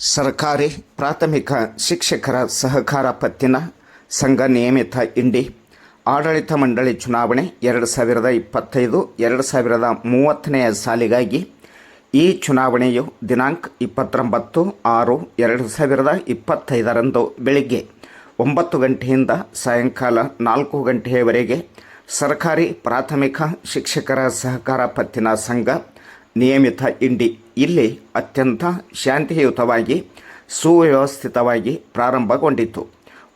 ಸರ್ಕಾರಿ ಪ್ರಾಥಮಿಕ ಶಿಕ್ಷಕರ ಸಹಕಾರ ಪತ್ತಿನ ಸಂಘ ನಿಯಮಿತ ಇಂಡಿ ಆಡಳಿತ ಮಂಡಳಿ ಚುನಾವಣೆ ಎರಡು ಸಾವಿರದ ಇಪ್ಪತ್ತೈದು, ಎರಡು ಸಾವಿರದ ಮೂವತ್ತನೆಯ ಸಾಲಿಗಾಗಿ ಈ ಚುನಾವಣೆಯು ದಿನಾಂಕ ಇಪ್ಪತ್ತೊಂಬತ್ತು ಆರು, ಎರಡು ಸಾವಿರದ ಇಪ್ಪತ್ತೈದರಂದು ಬೆಳಿಗ್ಗೆ ಒಂಬತ್ತು ಗಂಟೆಯಿಂದ ಸಾಯಂಕಾಲ ನಾಲ್ಕು ಗಂಟೆಯವರೆಗೆ ಸರ್ಕಾರಿ ಪ್ರಾಥಮಿಕ ಶಿಕ್ಷಕರ ಸಹಕಾರ ಪತ್ತಿನ ಸಂಘ ನಿಯಮಿತ ಇಂಡಿ ಇಲ್ಲಿ ಅತ್ಯಂತ ಶಾಂತಿಯುತವಾಗಿ, ಸುವ್ಯವಸ್ಥಿತವಾಗಿ ಪ್ರಾರಂಭಗೊಂಡಿತು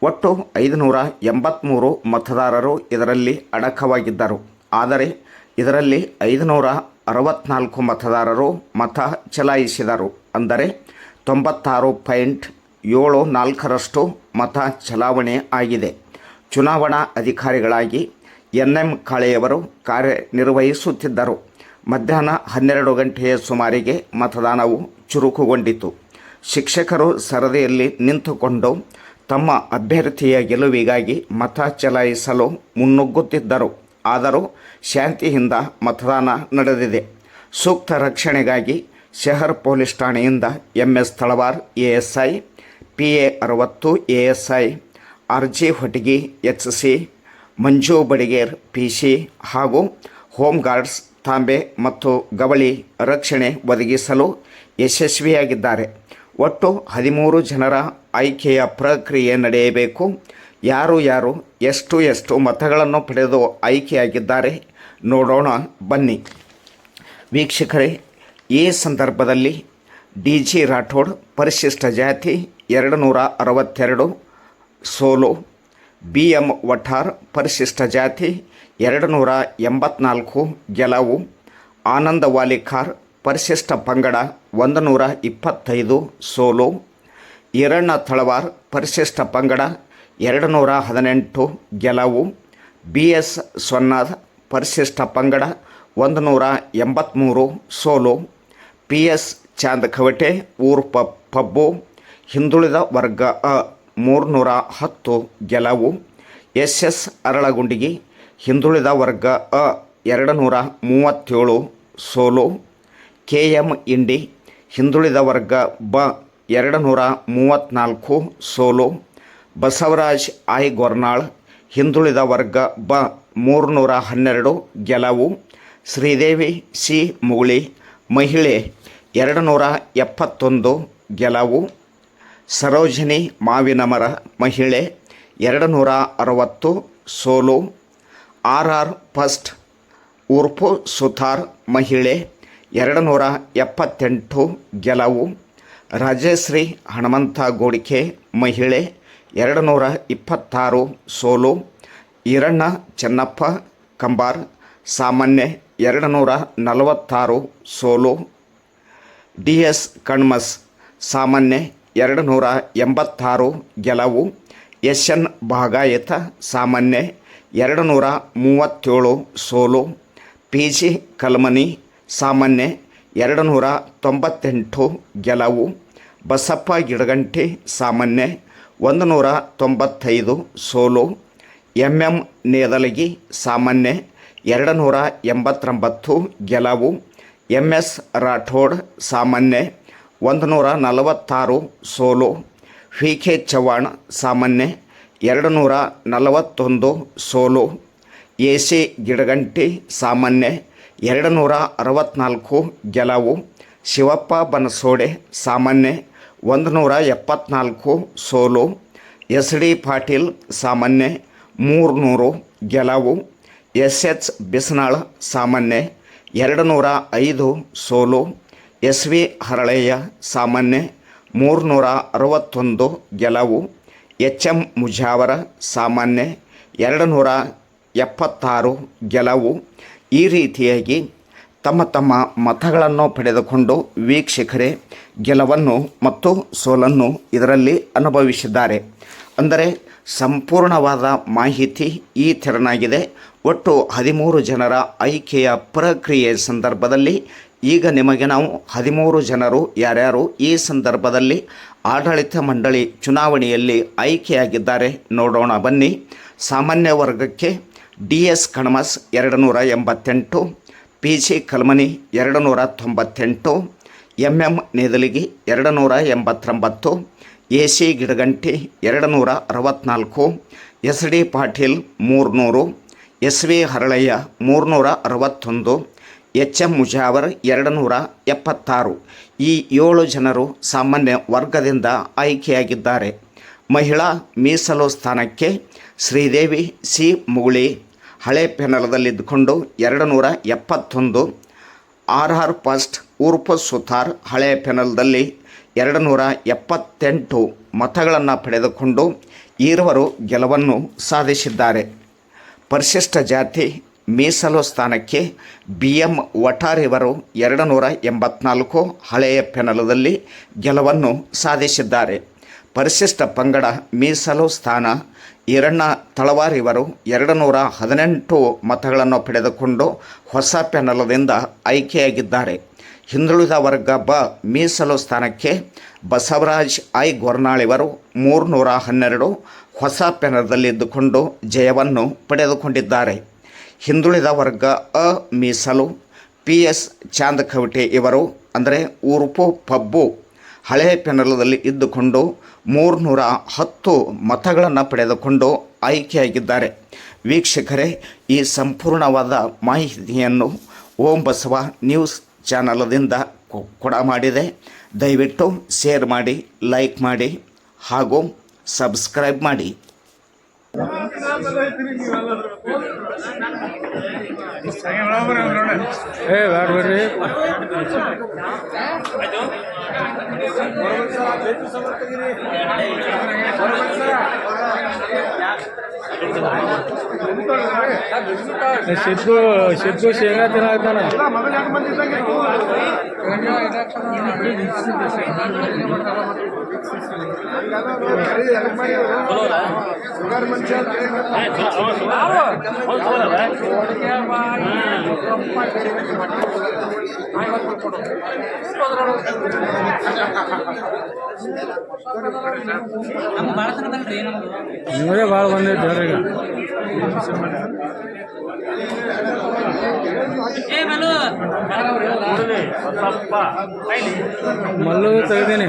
ಒಟ್ಟು ಐದುನೂರ ಎಂಬತ್ತ್ಮೂರು ಮತದಾರರು ಇದರಲ್ಲಿ ಅಡಕವಾಗಿದ್ದರು. ಆದರೆ, ಇದರಲ್ಲಿ ಐದುನೂರ ಅರವತ್ನಾಲ್ಕು ಮತದಾರರು ಮತ ಚಲಾಯಿಸಿದರು. ಅಂದರೆ, ತೊಂಬತ್ತಾರು ಪಾಯಿಂಟ್ ಏಳು ನಾಲ್ಕರಷ್ಟು ಮತ ಚಲಾವಣೆ ಆಗಿದೆ. ಚುನಾವಣಾ ಅಧಿಕಾರಿಗಳಾಗಿ ಎನ್ ಎಂ ಕಾಳೆಯವರು ಕಾರ್ಯನಿರ್ವಹಿಸುತ್ತಿದ್ದರು. ಮಧ್ಯಾಹ್ನ ಹನ್ನೆರಡು ಗಂಟೆಯ ಸುಮಾರಿಗೆ ಮತದಾನವು ಚುರುಕುಗೊಂಡಿತು. ಶಿಕ್ಷಕರು ಸರದಿಯಲ್ಲಿ ನಿಂತುಕೊಂಡು ತಮ್ಮ ಅಭ್ಯರ್ಥಿಯ ಗೆಲುವಿಗಾಗಿ ಮತ ಚಲಾಯಿಸಲು ಮುನ್ನುಗ್ಗುತ್ತಿದ್ದರು. ಆದರೂ ಶಾಂತಿಯಿಂದ ಮತದಾನ ನಡೆದಿದೆ. ಸೂಕ್ತ ರಕ್ಷಣೆಗಾಗಿ ಶಹರ್ police ಠಾಣೆಯಿಂದ M S Talawar A S I P A ಅರವತ್ತು A S I R G Hotagi H C Manju Badiger P C ಹಾಗೂ ಹೋಮ್ ಗಾರ್ಡ್ಸ್ ತಾಂಬೆ ಮತ್ತು ಗವಳಿ ರಕ್ಷಣೆ ಒದಗಿಸಲು ಯಶಸ್ವಿಯಾಗಿದ್ದಾರೆ. ಒಟ್ಟು ಹದಿಮೂರು ಜನರ ಆಯ್ಕೆಯ ಪ್ರಕ್ರಿಯೆ ನಡೆಯಬೇಕು. ಯಾರು ಯಾರು, ಎಷ್ಟು ಎಷ್ಟು ಮತಗಳನ್ನು ಪಡೆದು ಆಯ್ಕೆಯಾಗಿದ್ದಾರೆ ನೋಡೋಣ, ಬನ್ನಿ. ವೀಕ್ಷಕರೇ, ಈ ಸಂದರ್ಭದಲ್ಲಿ ಡಿ ಜಿ ರಾಠೋಡ್, ಪರಿಶಿಷ್ಟ ಜಾತಿ, ಎರಡು ನೂರ ಅರವತ್ತೆರಡು, ಸೋಲು ಬಿ ಎಂ ವಠಾರ್ ಪರಿಶಿಷ್ಟ ಜಾತಿ ಎರಡು ನೂರ ಎಂಬತ್ನಾಲ್ಕು ಗೆಲವು. ಆನಂದ ವಾಲಿಕಾರ್ ಪರಿಶಿಷ್ಟ ಪಂಗಡ ಒಂದು ನೂರ ಇಪ್ಪತ್ತೈದು ಸೋಲು. ಈರಣ್ಣ ತಳವಾರ್ ಪರಿಶಿಷ್ಟ ಪಂಗಡ ಎರಡು ನೂರ ಹದಿನೆಂಟು ಗೆಲವು. ಬಿ ಎಸ್ ಸೊನ್ನಾದ್ ಪರಿಶಿಷ್ಟ ಪಂಗಡ ಒಂದು ನೂರ ಎಂಬತ್ತ್ಮೂರು ಸೋಲು. ಪಿ ಎಸ್ ಚಾಂದಕವಟೆ ಊರು ಪ ಪಬ್ಬು, ಹಿಂದುಳಿದ ವರ್ಗ ಅ. ಮೂರುನೂರ ಹತ್ತು ಗೆಲುವು. ಎಸ್ ಎಸ್ ಅರಳಗುಂಡಿಗಿ ಹಿಂದುಳಿದ ವರ್ಗ ಅ ಎರಡು ನೂರ ಮೂವತ್ತೇಳು ಸೋಲು. ಕೆ ಎಂ ಇಂಡಿ ಹಿಂದುಳಿದ ವರ್ಗ ಬ ಎರಡು ನೂರ ಮೂವತ್ತ್ನಾಲ್ಕು ಸೋಲು. ಬಸವರಾಜ್ ಐ ಗೊರ್ನಾಳ್ ಹಿಂದುಳಿದ ವರ್ಗ ಬ ಮೂರುನೂರ ಹನ್ನೆರಡು ಗೆಲುವು. ಶ್ರೀದೇವಿ ಸಿ. ಮುಗುಳಿ ಮಹಿಳೆ ಎರಡು ನೂರ ಎಪ್ಪತ್ತೊಂದು ಗೆಲುವು. ಸರೋಜಿನಿ ಮಾವಿನಮರ ಮಹಿಳೆ ಎರಡು ನೂರ ಅರವತ್ತು ಸೋಲು ಆರ್ ಆರ್ ಫಸ್ಟ್ ಉರ್ಫು ಸುತಾರ್ ಮಹಿಳೆ ಎರಡು ನೂರ ಎಪ್ಪತ್ತೆಂಟು ಗೆಲುವು, ರಾಜಶ್ರೀ ಹನುಮಂತ ಗೋಡಿಕೆ ಮಹಿಳೆ ಎರಡು ನೂರ ಇಪ್ಪತ್ತಾರು ಸೋಲು, ಈರಣ್ಣ ಚೆನ್ನಪ್ಪ ಕಂಬಾರ್, ಸಾಮಾನ್ಯ ಎರಡು ನೂರ ನಲವತ್ತಾರು ಸೋಲು, ಡಿ ಎಸ್ ಕಣ್ಮಸ್, ಸಾಮಾನ್ಯ ಎರಡು ನೂರ ಎಂಬತ್ತಾರು ಗೆಲವು ಎಸ್ ಎನ್ ಭಾಗಾಯತ ಸಾಮಾನ್ಯ, ಎರಡು ನೂರ ಮೂವತ್ತೇಳು ಸೋಲು ಪಿ ಜಿ ಕಲ್ಮನಿ ಸಾಮಾನ್ಯ, ಎರಡು ನೂರ ತೊಂಬತ್ತೆಂಟು ಗೆಲವು ಬಸಪ್ಪ ಗಿಡಗಂಟಿ ಸಾಮಾನ್ಯ, ಒಂದು ನೂರ ತೊಂಬತ್ತೈದು ಸೋಲು ಎಂ ಎಂ ನೇದಲಗಿ ಸಾಮಾನ್ಯ, ಎರಡು ನೂರ ಎಂಬತ್ತೊಂಬತ್ತು ಗೆಲವು ಎಂ ಎಸ್ ರಾಠೋಡ್ ಸಾಮಾನ್ಯ. ಒಂದು ನೂರ ನಲವತ್ತಾರು ಸೋಲು. ವಿ ಕೆ ಚವ್ಹಾಣ್ ಸಾಮಾನ್ಯ ಎರಡು ನೂರ ನಲವತ್ತೊಂದು ಸೋಲು. ಎ ಸಿ ಗಿಡಗಂಟಿ ಸಾಮಾನ್ಯ ಎರಡು ನೂರ ಅರವತ್ತ್ನಾಲ್ಕು ಗೆಲುವು. ಶಿವಪ್ಪ ಬನಸೋಡೆ ಸಾಮಾನ್ಯ ಒಂದು ನೂರ ಎಪ್ಪತ್ನಾಲ್ಕು ಸೋಲು. ಎಸ್ ಡಿ ಪಾಟೀಲ್ ಸಾಮಾನ್ಯ ಮೂರು ನೂರು ಗೆಲವು. ಎಸ್ ಎಚ್ ಬಿಸ್ನಾಳ್ ಸಾಮಾನ್ಯ ಎರಡು ನೂರ ಐದು ಸೋಲು. ಎಸ್ ವಿ ಹರಳಯ್ಯ ಸಾಮಾನ್ಯ ಮೂರುನೂರ ಅರವತ್ತೊಂದು ಗೆಲುವು ಎಚ್ ಎಂ ಮುಜಾವರ ಸಾಮಾನ್ಯ ಎರಡು ನೂರ ಎಪ್ಪತ್ತಾರು ಗೆಲುವು. ಈ ರೀತಿಯಾಗಿ ತಮ್ಮ ತಮ್ಮ ಮತಗಳನ್ನು ಪಡೆದುಕೊಂಡು ವೀಕ್ಷಕರೇ ಗೆಲುವನ್ನು ಮತ್ತು ಸೋಲನ್ನು ಇದರಲ್ಲಿ ಅನುಭವಿಸಿದ್ದಾರೆ. ಅಂದರೆ ಸಂಪೂರ್ಣವಾದ ಮಾಹಿತಿ ಈ ತೆರನಾಗಿದೆ. ಒಟ್ಟು ಹದಿಮೂರು ಜನರ ಆಯ್ಕೆಯ ಪ್ರಕ್ರಿಯೆ ಸಂದರ್ಭದಲ್ಲಿ ಈಗ ನಿಮಗೆ ನಾವು ಹದಿಮೂರು ಜನರು, ಯಾರ್ಯಾರು ಈ ಸಂದರ್ಭದಲ್ಲಿ ಆಡಳಿತ ಮಂಡಳಿ ಚುನಾವಣೆಯಲ್ಲಿ ಆಯ್ಕೆಯಾಗಿದ್ದಾರೆ ನೋಡೋಣ ಬನ್ನಿ. ಸಾಮಾನ್ಯ ವರ್ಗಕ್ಕೆ ಡಿ ಎಸ್ ಕಣಮಸ್ ಎರಡು ನೂರ ಎಂಬತ್ತೆಂಟು ಪಿ ಜಿ ಕಲ್ಮನಿ ಎರಡು ನೂರ ತೊಂಬತ್ತೆಂಟು ಎಂ ಎಂ ನೇದಲಿಗಿ ಎರಡು ನೂರ ಎಂಬತ್ತೊಂಬತ್ತು ಎ ಸಿ ಗಿಡಗಂಟಿ ಎರಡು ನೂರ ಅರವತ್ತ್ನಾಲ್ಕು ಎಸ್ ಡಿ ಪಾಟೀಲ್ ಮೂರುನೂರು ಎಸ್ ವಿ ಹರಳಯ್ಯ ಮೂರುನೂರ ಅರವತ್ತೊಂದು ಎಚ್ ಎಂ ಮುಜಾವರ್ ಎರಡು ನೂರ ಎಪ್ಪತ್ತಾರು. ಈ ಏಳು ಜನರು ಸಾಮಾನ್ಯ ವರ್ಗದಿಂದ ಆಯ್ಕೆಯಾಗಿದ್ದಾರೆ. ಮಹಿಳಾ ಮೀಸಲು ಸ್ಥಾನಕ್ಕೆ ಶ್ರೀದೇವಿ, ಸಿ. ಮುಗುಳಿ ಹಳೆ ಪೆನಲದಲ್ಲಿದ್ದುಕೊಂಡು ಎರಡು ನೂರ ಎಪ್ಪತ್ತೊಂದು. ಆರ್ ಆರ್ ಪಸ್ಟ್ ಉರ್ಪ ಸುತಾರ್ ಹಳೆ ಪೆನಲ್ದಲ್ಲಿ ಎರಡು ನೂರ ಎಪ್ಪತ್ತೆಂಟು ಮತಗಳನ್ನು ಪಡೆದುಕೊಂಡು ಈರುವರು ಗೆಲುವನ್ನು ಸಾಧಿಸಿದ್ದಾರೆ. ಪರಿಶಿಷ್ಟ ಜಾತಿ ಮೀಸಲು ಸ್ಥಾನಕ್ಕೆ ಬಿ ಎಂ ವಟಾರ್ ಎರಡು ನೂರ ಎಂಬತ್ನಾಲ್ಕು ಹಳೆಯ ಪೆನಲದಲ್ಲಿ ಗೆಲುವನ್ನು ಸಾಧಿಸಿದ್ದಾರೆ. ಪರಿಶಿಷ್ಟ ಪಂಗಡ ಮೀಸಲು ಸ್ಥಾನ ಈರಣ್ಣ ತಳವಾರ್ ಇವರು ಎರಡು ನೂರ ಹದಿನೆಂಟು ಮತಗಳನ್ನು ಪಡೆದುಕೊಂಡು ಹೊಸ ಪೆನಲದಿಂದ ಆಯ್ಕೆಯಾಗಿದ್ದಾರೆ. ಹಿಂದುಳಿದ ವರ್ಗ ಬ ಮೀಸಲು ಸ್ಥಾನಕ್ಕೆ ಬಸವರಾಜ್ ಐ ಗೊರ್ನಾಳಿವರು ಮೂರುನೂರ ಹನ್ನೆರಡು ಹೊಸ ಪೆನಲದಲ್ಲಿದ್ದುಕೊಂಡು ಜಯವನ್ನು ಪಡೆದುಕೊಂಡಿದ್ದಾರೆ. ಹಿಂದುಳಿದ ವರ್ಗ ಅ ಮೀಸಲು ಪಿ, ಎಸ್, ಚಾಂದಕವಟೆ ಇವರು, ಅಂದರೆ ಉರುಪು, ಪಬ್ಬು, ಹಳೆ ಪೆನಲದಲ್ಲಿ ಇದ್ದುಕೊಂಡು ಮೂರುನೂರ ಹತ್ತು ಮತಗಳನ್ನು ಪಡೆದುಕೊಂಡು ಆಯ್ಕೆಯಾಗಿದ್ದಾರೆ. ವೀಕ್ಷಕರೇ, ಈ ಸಂಪೂರ್ಣವಾದ ಮಾಹಿತಿಯನ್ನು ಓಂ ಬಸವ ನ್ಯೂಸ್ ಚಾನಲದಿಂದ ಕೊಡ ಮಾಡಿದೆ. ದಯವಿಟ್ಟು ಶೇರ್ ಮಾಡಿ, ಲೈಕ್ ಮಾಡಿ ಹಾಗೂ ಸಬ್ಸ್ಕ್ರೈಬ್ ಮಾಡಿ. ಏ ಬ್ಯಾಡ ಬರ್ರಿ. ಸಿದ್ದು ಸಿದ್ದು ಶೇಂಗಾ ತಿನ್ನಾಗ್ತಾನ ನಿಮ್ಮದೇ ಭಾಳ ಬಂದೈತೆ ಹೇಳ್ರಿ ಮಲ್ಲು ತೆಗ್ದೀನಿ.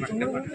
చెప్పండి